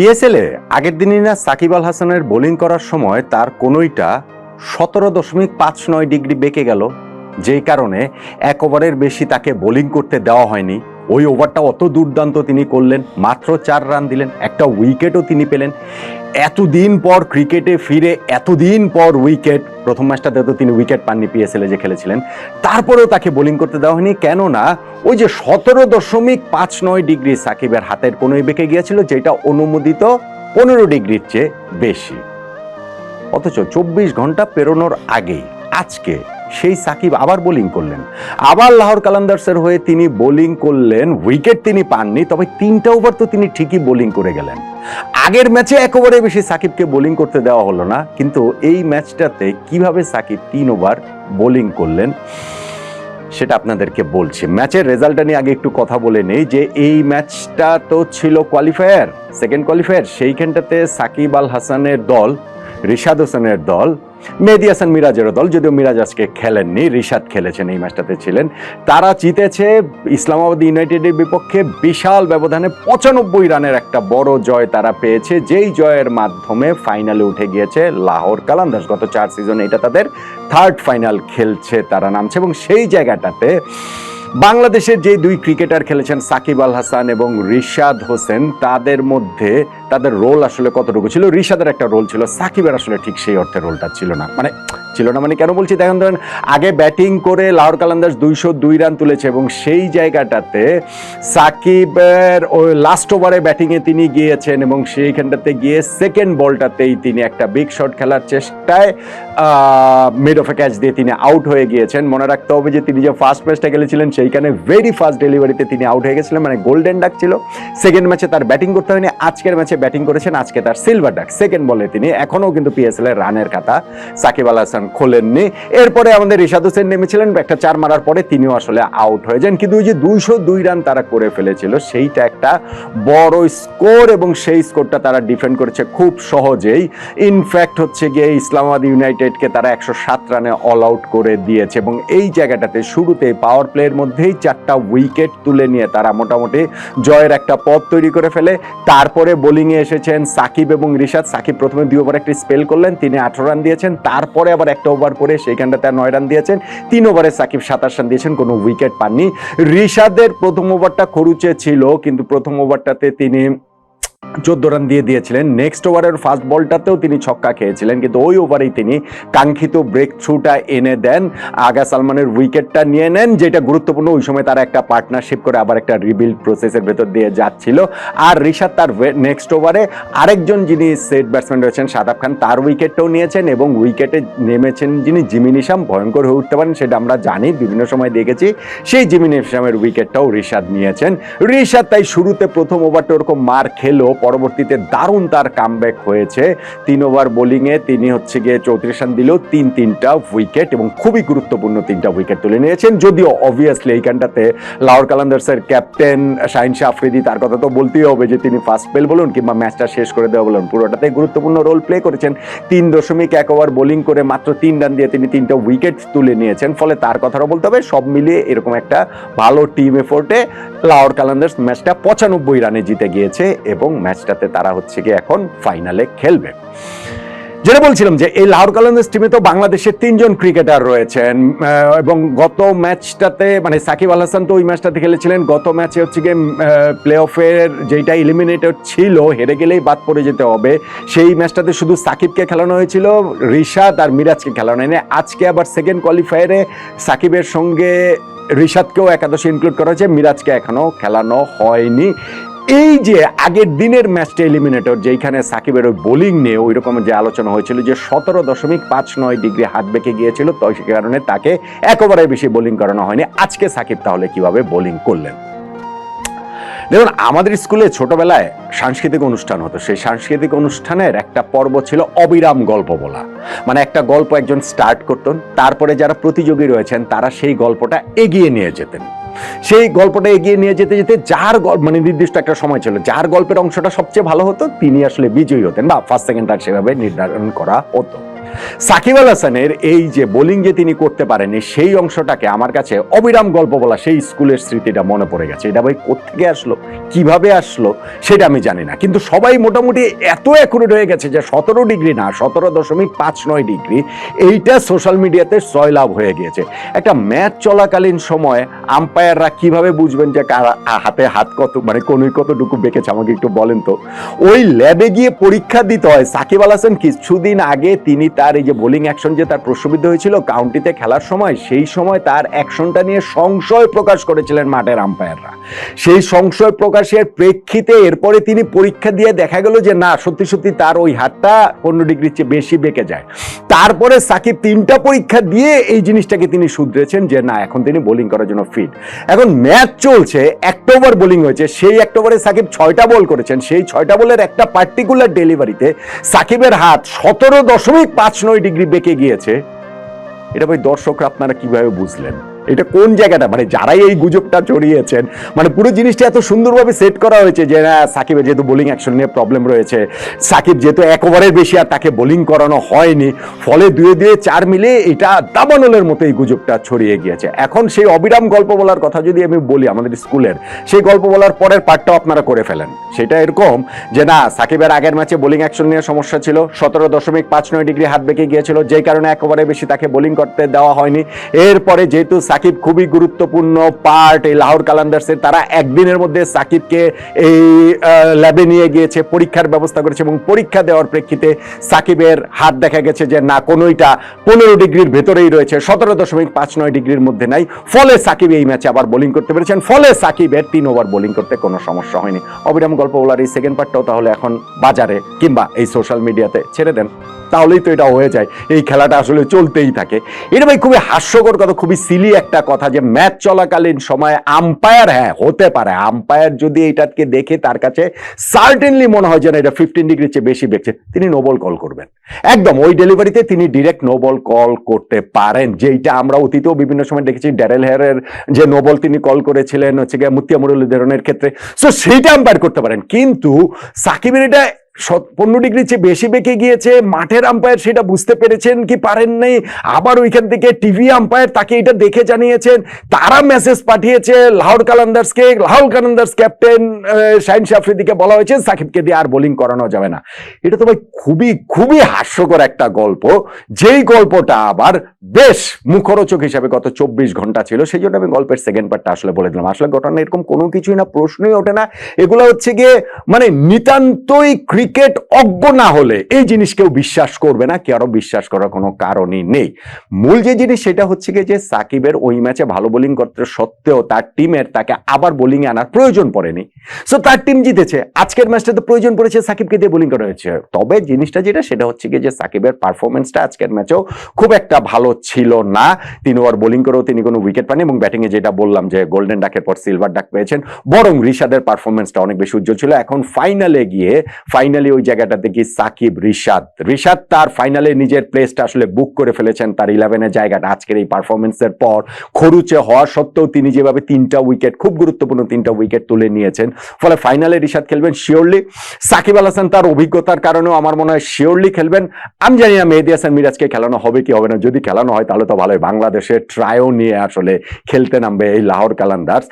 PSL আগের দিনই না সাকিব আল হাসানের বোলিং করার সময় তার কোনোইটা সতেরো দশমিক পাঁচ নয় ডিগ্রি বেঁকে গেল। যেই কারণে এক ওভারের বেশি তাকে বোলিং করতে দেওয়া হয়নি। ওই ওভারটা অত দুর্দান্ত তিনি করলেন, মাত্র চার রান দিলেন, একটা উইকেটও তিনি পেলেন। এতদিন পর ক্রিকেটে ফিরে, এতদিন পর উইকেট, প্রথম ম্যাচটাতে তো তিনি উইকেট পাননি পিএসএল যে খেলেছিলেন। তারপরেও তাকে বোলিং করতে দেওয়া হয়নি, কেননা ওই যে সতেরো দশমিক পাঁচ নয় ডিগ্রি সাকিবের হাতের কোনোই বেঁকে গিয়েছিল, যেটা অনুমোদিত পনেরো ডিগ্রির চেয়ে বেশি। অথচ চব্বিশ ঘণ্টা পেরোনোর আগেই, আজকে সেই সাকিব আবার বোলিং করলেন। আবার লাহোর কালান্দার্সের হয়ে তিনি বোলিং করলেন উইকেট তিনি পাননি, তবে তিনটা ওভার তো তিনি ঠিকই বোলিং করে গেলেন। আগের ম্যাচে এক ওভারে বেশি সাকিবকে বোলিং করতে দেওয়া হলো না, কিন্তু এই ম্যাচটাতে কীভাবে সাকিব তিন ওভার বোলিং করলেন, সেটা আপনাদেরকে বলছি। ম্যাচের রেজাল্টটা নিয়ে আগে একটু কথা বলে নেই যে এই ম্যাচটা তো ছিল কোয়ালিফায়ার সেকেন্ড কোয়ালিফায়ার সেইখানটাতে সাকিব আল হাসানের দল, রিশাদ হোসেনের দল মেহেদি হাসান মিরাজেরও দল, যদিও মিরাজ আজকে খেলেননি, রিশাদ খেলেছেন, এই ম্যাচটাতে ছিলেন। তারা জিতেছে ইসলামাবাদ ইউনাইটেডের বিপক্ষে বিশাল ব্যবধানে পঁচানব্বই রানের একটা বড় জয় তারা পেয়েছে, যেই জয়ের মাধ্যমে ফাইনালে উঠে গিয়েছে লাহোর কালান্দাস গত চার সিজনে এটা তাদের থার্ড ফাইনাল খেলছে, তারা নামছে, এবং সেই জায়গাটাতে বাংলাদেশের যে দুই ক্রিকেটার খেলেছেন সাকিব আল হাসান এবং রিশাদ হোসেন, তাদের মধ্যে তাদের রোল আসলে কতটুকু ছিল? রিশাদের একটা রোল ছিল। সাকিবের আসলে ঠিক সেই অর্থে রোলটা ছিল না। মানে ছিল না মানে কেন বলছি? দেখেন, ধরেন, আগে ব্যাটিং করে লাহোর কালান্দাস দুইশো দুই রান তুলেছে এবং সেই জায়গাটাতে সাকিবের ওই লাস্ট ওভারে ব্যাটিংয়ে তিনি গিয়েছেন এবং সেইখানটাতে গিয়ে সেকেন্ড বলটাতেই তিনি একটা বিগ শট খেলার চেষ্টায় মিড অফ এ ক্যাচ দিয়ে তিনি আউট হয়ে গিয়েছেন। মনে রাখতে হবে যে তিনি যে ফার্স্ট ম্যাচটা খেলেছিলেন, সেইখানে ভেরি ফাস্ট ডেলিভারিতে তিনি আউট হয়ে গেছিলেন। মানে গোল্ডেন ডাক ছিল। সেকেন্ড ম্যাচে তার ব্যাটিং করতে হয়নি। আজকের ম্যাচে ব্যাটিং করেছেন আজকে তার সিলভার ডাক। সেকেন্ড বলে তিনি এখনও কিন্তু পিএসএল এর রানের খাতা সাকিব আল হাসান খোলেননি। এরপরে আমাদের রিশাদ হোসেন নেমেছিলেন, একটা চার মারার পরে তিনিও আসলে আউট হয়ে যান। কিন্তু ওই যে দুইশো দুই রান তারা করে ফেলেছিল, সেইটা একটা বড় স্কোর এবং সেই স্কোরটা তারা ডিফেন্ড করেছে খুব সহজেই। ইনফ্যাক্ট হচ্ছে গিয়ে ইসলামাবাদ ইউনাইটেডকে তারা একশো সাত রানে অল আউট করে দিয়েছে এবং এই জায়গাটাতে শুরুতে পাওয়ার প্লেয়ের মধ্যেই চারটা উইকেট তুলে নিয়ে তারা মোটামুটি জয়ের একটা পথ তৈরি করে ফেলে। তারপরে বোলিংয়ে এসেছেন সাকিব এবং রিশাদ। সাকিব প্রথমে দুই ওভার একটি স্পেল করলেন, তিনি আঠারো রান দিয়েছেন। তারপরে আবার একটা ওভার করে সেইখানটাতে তার নয় রান দিয়েছেন। তিন ওভারে সাকিব সাতাশ রান দিয়েছেন, কোনো উইকেট পাননি। রিশাদের প্রথম ওভারটা খরুচে ছিল, কিন্তু প্রথম ওভারটাতে তিনি চোদ্দ রান দিয়ে দিয়েছিলেন। নেক্সট ওভারের ফার্স্ট বলটাতেও তিনি ছক্কা খেয়েছিলেন, কিন্তু ওই ওভারেই তিনি কাঙ্ক্ষিত ব্রেক থ্রুটা এনে দেন। আগা সালমানের উইকেটটা নিয়ে নেন, যেটা গুরুত্বপূর্ণ, ওই সময় তারা একটা পার্টনারশিপ করে আবার একটা রিবিল্ড প্রসেসের ভেতর দিয়ে যাচ্ছিল। আর ঋষাদ তার নেক্সট ওভারে আরেকজন যিনি সেট ব্যাটসম্যান রয়েছেন, সাদাব খান, তার উইকেটটাও নিয়েছেন এবং উইকেটে নেমেছেন যিনি জিমি নিশাম, ভয়ঙ্কর হয়ে উঠতে পারেন সেটা আমরা জানি, বিভিন্ন সময় দেখেছি। সেই জিমি নিশামের উইকেটটাও ঋষাদ নিয়েছেন। ঋষাদ তাই শুরুতে প্রথম ওভারটা ওরকম মার খেলো পরবর্তীতে দারুণ তার কামব্যাক হয়েছে। তিন ওভার বোলিংয়ে তিনি হচ্ছে গিয়ে চৌত্রিশ রান দিলেও তিন তিনটা উইকেট এবং খুবই গুরুত্বপূর্ণ তিনটা উইকেট তুলে নিয়েছেন। যদিও অবভিয়াসলি এইখানটাতে লাহোর কালান্দার্সের ক্যাপ্টেন শাহিন শাহ আফ্রিদি তার কথা তো বলতেই হবে যে তিনি ফার্স্ট স্পেল বলুন কিংবা ম্যাচটা শেষ করে দেওয়া বলুন, পুরোটাতে গুরুত্বপূর্ণ রোল প্লে করেছেন। তিন দশমিক এক ওভার বোলিং করে মাত্র তিন রান দিয়ে তিনি তিনটা উইকেট তুলে নিয়েছেন। ফলে তার কথাটাও বলতে হবে, সব মিলিয়ে এরকম একটা ভালো টিম এফোর্টে লাহোর কালান্দার্স ম্যাচটা পঁচানব্বই রানে জিতে গিয়েছে এবং ম্যাচটাতে তারা হচ্ছে গিয়ে এখন ফাইনালে খেলবে। যেটা বলছিলাম যে এই লাহোর কালান্দার্স টিমে তো বাংলাদেশের তিনজন ক্রিকেটার রয়েছেন এবং গত ম্যাচটাতে মানে সাকিব আল হাসান তো ওই ম্যাচটাতে খেলেছিলেন, গত ম্যাচে হচ্ছে গিয়ে প্লে অফের যেটা এলিমিনেটেড ছিল, হেরে গেলেই বাদ পড়ে যেতে হবে। সেই ম্যাচটাতে শুধু সাকিবকে খেলানো হয়েছিল, রিশাদ আর মিরাজকে খেলানো হয়নি। আজকে আবার সেকেন্ড কোয়ালিফায়ারে সাকিবের সঙ্গে রিশাদকেও একাদশে ইনক্লুড করা হয়েছে, মিরাজকে এখনও খেলানো হয়নি। এই যে আগের দিনের ম্যাচটা এলিমিনেটর যেখানে সাকিবের ওই বোলিং নিয়ে ওই রকম যে আলোচনা হয়েছিল যে সতেরো দশমিক পাঁচ নয় ডিগ্রি হাত বেঁকে গিয়েছিল, তো সে কারণে তাকে একেবারে বেশি বোলিং করানো হয়নি। আজকে সাকিব তাহলে কীভাবে বোলিং করলেন? দেখুন, আমাদের স্কুলে ছোটবেলায় সাংস্কৃতিক অনুষ্ঠান হতো। সেই সাংস্কৃতিক অনুষ্ঠানের একটা পর্ব ছিল অবিরাম গল্প বলা। মানে একটা গল্প একজন স্টার্ট করতেন, তারপরে যারা প্রতিযোগী রয়েছেন, তারা সেই গল্পটা এগিয়ে নিয়ে যেতেন। সেই গল্পটা এগিয়ে নিয়ে যেতে যেতে যার মানে নির্দিষ্ট একটা সময় ছিল যার গল্পের অংশটা সবচেয়ে ভালো হতো, তিনি আসলে বিজয়ী হতেন বা ফার্স্ট সেকেন্ড থার্ড সেভাবে নির্ধারণ করা হতো। সাকিব আল হাসানের এই যে বোলিং যে তিনি করতে পারেননি সেই অংশটাকে আমার কাছে অবিরাম গল্প বলা সেই স্কুলের স্মৃতিটা মনে পড়ে গেছে। এটা ভাই কোথেকে আসলো? কীভাবে আসলো? সেটা আমি জানি না। কিন্তু সবাই মোটামুটি এত অ্যাকুরেট হয়ে গেছে যে সতেরো ডিগ্রি না, সতেরো দশমিক পাঁচ নয় ডিগ্রি, এইটা সোশ্যাল মিডিয়াতে সয় লাভ হয়ে গিয়েছে। একটা ম্যাচ চলাকালীন সময় আম্পায়াররা কীভাবে বুঝবেন যে কার হাতে হাত কত মানে কোনই কতটুকু বেঁকেছে? আমাকে একটু বলেন তো। ওই ল্যাবে গিয়ে পরীক্ষা দিতে হয়। সাকিব আল হাসান কিছুদিন আগে তিনি তার এই যে বোলিং অ্যাকশন যে তার প্রশ্নবিদ্ধ হয়েছিল কাউন্টিতে খেলার সময়, সেই সময় তার অ্যাকশনটা নিয়ে সংশয় প্রকাশ করেছিলেন মাঠের আম্পায়াররা সেই সংশয় প্রকাশের প্রেক্ষিতে এরপরে তিনি পরীক্ষা দিয়ে দেখা গেল যে না, সত্যি সত্যি তার ওই হাতটা পনেরো ডিগ্রির চেয়ে বেশি বেঁকে যায়। তারপরে সাকিব তিনটা পরীক্ষা দিয়ে এই জিনিসটাকে তিনি শুধরেছেন যে না, এখন তিনি বোলিং করার জন্য ফিট এখন ম্যাচ চলছে একটা ওভার বোলিং হয়েছে, সেই একটা ওভারে সাকিব ছয়টা বল করেছেন। সেই ছয়টা বলের একটা পার্টিকুলার ডেলিভারিতে সাকিবের হাত সতেরো দশমিক পাঁচ নয় ডিগ্রি বেঁকে গিয়েছে। এটা ভাই দর্শকরা আপনারা কীভাবে বুঝলেন? এটা কোন জায়গাটা? মানে যারাই এই গুজবটা ছড়িয়েছেন মানে পুরো জিনিসটা এত সুন্দরভাবে সেট করা হয়েছে যে না সাকিবের যেহেতু বোলিং অ্যাকশন নিয়ে প্রবলেম রয়েছে, সাকিব যেহেতু এক ওভারের বেশি আর তাকে বোলিং করানো হয়নি, ফলে দুয়ে দুয়ে চার মিলে এটা দাবানলের মতো এই গুজবটা ছড়িয়ে গিয়েছে। এখন সেই অবিরাম গল্প বলার কথা যদি আমি বলি আমাদের স্কুলের, সেই গল্প বলার পরের পার্টটাও আপনারা করে ফেলেন। সেটা এরকম যে, না, সাকিবের আগের ম্যাচে বোলিং অ্যাকশন নিয়ে সমস্যা ছিল, সতেরো দশমিক পাঁচ নয় ডিগ্রি হাত বেঁকে গিয়েছিল যে কারণে এক ওভারে বেশি তাকে বোলিং করতে দেওয়া হয়নি। এরপরে যেহেতু সাকিব খুবই গুরুত্বপূর্ণ পার্ট এই লাহোর কালান্দার্সের। তারা একদিনের মধ্যে সাকিবকে এই ল্যাবে নিয়ে গিয়েছে, পরীক্ষার ব্যবস্থা করেছে এবং পরীক্ষা দেওয়ার প্রেক্ষিতে সাকিবের হাত দেখা গেছে যে না, কোনোইটা পনেরো ডিগ্রির ভেতরেই রয়েছে, সতেরো দশমিক পাঁচ নয় ডিগ্রির মধ্যে নাই। ফলে সাকিব এই ম্যাচে আবার বোলিং করতে পেরেছেন। ফলে সাকিবের তিন ওভার বোলিং করতে কোনো সমস্যা হয়নি। অবিরাম গল্প বলার এই সেকেন্ড পার্টটাও তাহলে এখন বাজারে কিংবা এই সোশ্যাল মিডিয়াতে ছেড়ে দেন। তাহলেই তো এটা হয়ে যায়। এই খেলাটা আসলে চলতেই থাকে। এটা ভাই খুবই হাস্যকর কথা, খুবই সিলি একটা কথা যে ম্যাচ চলাকালীন সময় আম্পায়ার হ্যাঁ হতে পারে। আম্পায়ার যদি এটাকে দেখে তার কাছে সার্টেনলি মনে হয় যেন এটা ফিফটিন ডিগ্রির চেয়ে বেশি বেঁচে তিনি নোবল কল করবেন। একদম, ওই ডেলিভারিতে তিনি ডিরেক্ট নোবল কল করতে পারেন। যেইটা আমরা অতীতেও বিভিন্ন সময় দেখেছি ড্যারেল হেয়ারের যে নোবল তিনি কল করেছিলেন, হচ্ছে গিয়ে মুতিয়া মুরলীধরনের ক্ষেত্রে। সো সেইটা আম্পায়ার করতে পারেন। কিন্তু সাকিবের এটা পনেরো ডিগ্রি চেয়ে বেশি বেঁকে গিয়েছে, মাঠের আম্পায়ার সেটা বুঝতে পেরেছেন কি পারেন নাই? আবার ওইখান থেকে টিভি আম্পায়ার তাকে এটা দেখে জানিয়েছেন, তারা মেসেজ পাঠিয়েছে লাহোর কালান্দার্সকে। লাহোর কালান্দার্স ক্যাপ্টেন শাহিন শাফরিদিকে বলা হয়েছে, সাকিবকে দিয়ে আর বোলিং করানো যাবে না। এটা তো ভাই খুবই খুবই হাস্যকর একটা গল্প। যেই গল্পটা আবার বেশ মুখরোচক হিসাবে গত চব্বিশ ঘণ্টা ছিল, সেই জন্য আমি গল্পের সেকেন্ড পার্টটা আসলে বলে দিলাম। আসলে ঘটনা এরকম কোনো কিছুই না, প্রশ্নই ওঠে না। এগুলো হচ্ছে গিয়ে মানে নিতান্তই ক্রিকেট অজ্ঞ না হলে এই জিনিস কেউ বিশ্বাস করবে না কেউ বিশ্বাস করার কোনো কারণই নেই। মূল যে জিনিস সেটা হচ্ছে গিয়ে যে সাকিবের ওই ম্যাচে ভালো বোলিং করতে সত্ত্বেও তার টিমের তাকে আবার বোলিং আনার প্রয়োজন পড়েনি। সো তার টিম জিতেছে। আজকের ম্যাচটাতে প্রয়োজন পড়েছে সাকিবকে দিয়ে বোলিং করা হয়েছে। তবে জিনিসটা যেটা, সেটা হচ্ছে গিয়ে যে সাকিবের পারফরমেন্সটা আজকের ম্যাচেও খুব একটা ভালো ছিল না। তিনি ওর বোলিং করেও তিনি কোনো উইকেট পাননি এবং ব্যাটিংয়ে যেটা বললাম যে গোল্ডেন ডাকের পর সিলভার ডাক পেয়েছেন, বরং রিশাদের পারফরমেন্সটা অনেক বেশি উজ্জ্বল ছিল। এখন ফাইনালে গিয়ে ফাইনালি ওই জায়গাটাতে কি সাকিব, রিশাদ। রিশাদ তার ফাইনালে নিজের প্লেসটা আসলে বুক করে ফেলেছেন তার ইলেভেনের জায়গাটা। আজকের এই পারফরমেন্সের পর খরুচে হওয়া সত্ত্বেও তিনি যেভাবে তিনটা উইকেট খুব গুরুত্বপূর্ণ তিনটা উইকেট তুলে নিয়েছেন। ফলে ফাইনালে রিশাদ খেলবেন শিওরলি সাকিব আল হাসান তার অভিজ্ঞতার কারণেও আমার মনে হয় শিওরলি খেলবেন। আমি জানি না মেহেদি হাসান মিরাজকে খেলানো হবে কি হবে না? যদি খেলানো হয় তাহলে তো ভালোই। বাংলাদেশের ট্রায়ও নিয়ে আসলে খেলতে নামবে এই লাহোর কালান্দার্স।